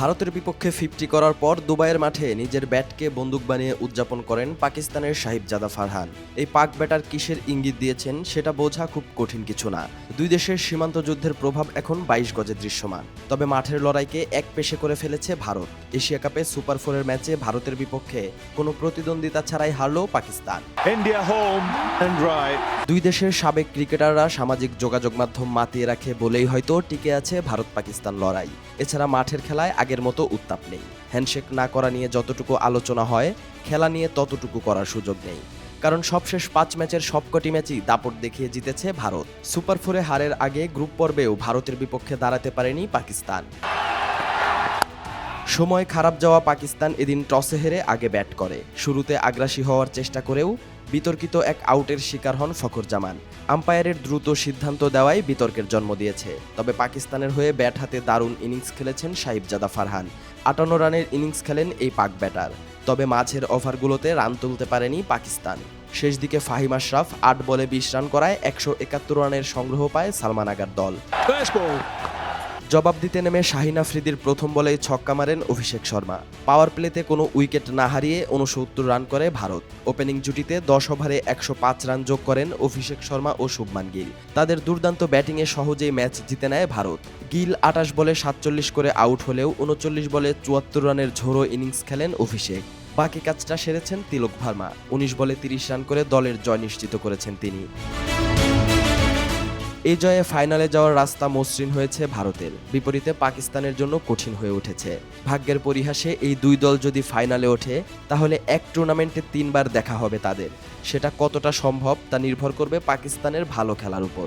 ভারতের বিপক্ষে ফিফটি করার পর দুবাইয়ের মাঠে নিজের ব্যাটকে বন্দুক বানিয়ে উদযাপন করেন পাকিস্তানের সাহিবজাদা ফারহান। এই পাক ব্যাটার কিসের ইঙ্গিত দিয়েছেন সেটা বোঝা খুব কঠিন কিছু না। দুই দেশের সীমান্ত যুদ্ধের প্রভাব এখন বাইশ গজে দৃশ্যমান। তবে মাঠের লড়াইকে এক পেশে করে ফেলেছে ভারত। এশিয়া কাপে সুপার ফোরের ম্যাচে ভারতের বিপক্ষে কোনো প্রতিদ্বন্দ্বিতা ছাড়াই হারল Pakistan. India home and right. দুই দেশের সাবেক ক্রিকেটাররা সামাজিক যোগাযোগ মাধ্যম মাতিয়ে রাখে বলেই হয়তো টিকে আছে ভারত পাকিস্তান লড়াই। এছাড়া মাঠের খেলায় আগের মতো উত্তাপ নেই। হ্যান্ডশেক না করা নিয়ে যতটুকু আলোচনা হয়, খেলা নিয়ে ততটুকু করার সুযোগ নেই। কারণ সবশেষ পাঁচ ম্যাচের সবকটি ম্যাচই দাপট দেখিয়ে জিতেছে ভারত। সুপার ফোরে হারের আগে গ্রুপ পর্বেও ভারতের বিপক্ষে দাঁড়াতে পারেনি পাকিস্তান। সময় খারাপ যাওয়া পাকিস্তান এদিন টসে হেরে আগে ব্যাট করে। শুরুতে আগ্রাসী হওয়ার চেষ্টা করেও বিতর্কিত এক আউটের শিকার হন ফখর জামান আম্পায়ারের দ্রুত সিদ্ধান্ত দেওয়াই বিতর্কের জন্ম দিয়েছে। তবে পাকিস্তানের হয়ে ব্যাট হাতে দারুণ ইনিংস খেলেছেন সাহিবজাদা ফারহান। আটান্ন রানের ইনিংস খেলেন এই পাক ব্যাটার। তবে মাঝের ওভারগুলোতে রান তুলতে পারেনি পাকিস্তান। শেষ দিকে ফাহিম আশরাফ আট বলে বিশ রান করায় একশো একাত্তর রানের সংগ্রহ পায় সালমান আগার দল. জবাব দিতে নেমে শাহিন আফ্রিদির প্রথম বলেই ছক্কা মারেন অভিষেক শর্মা। পাওয়ার প্লেতে কোনো উইকেট না হারিয়ে উনসত্তর রান করে ভারত। ওপেনিং জুটিতে দশ ওভারে একশো পাঁচ রান যোগ করেন অভিষেক শর্মা ও শুভমান গিল। তাদের দুর্দান্ত ব্যাটিংয়ে সহজেই ম্যাচ জিতে নেয় ভারত। গিল আটাশ বলে সাতচল্লিশ করে আউট হলেও উনচল্লিশ বলে চুয়াত্তর রানের ঝোড়ো ইনিংস খেলেন অভিষেক। বাকি কাজটা সেরেছেন তিলক ভার্মা। উনিশ বলে তিরিশ রান করে দলের জয় নিশ্চিত করেছেন তিনি। এই জয়ে ফাইনালে যাওয়ার রাস্তা মসৃণ হয়েছে ভারতের। বিপরীতে পাকিস্তানের জন্য কঠিন হয়ে উঠেছে। ভাগ্যের পরিহাসে এই দুই দল যদি ফাইনালে ওঠে, তাহলে এক টুর্নামেন্টে তিনবার দেখা হবে তাদের। সেটা কতটা সম্ভব তা নির্ভর করবে পাকিস্তানের ভালো খেলার উপর।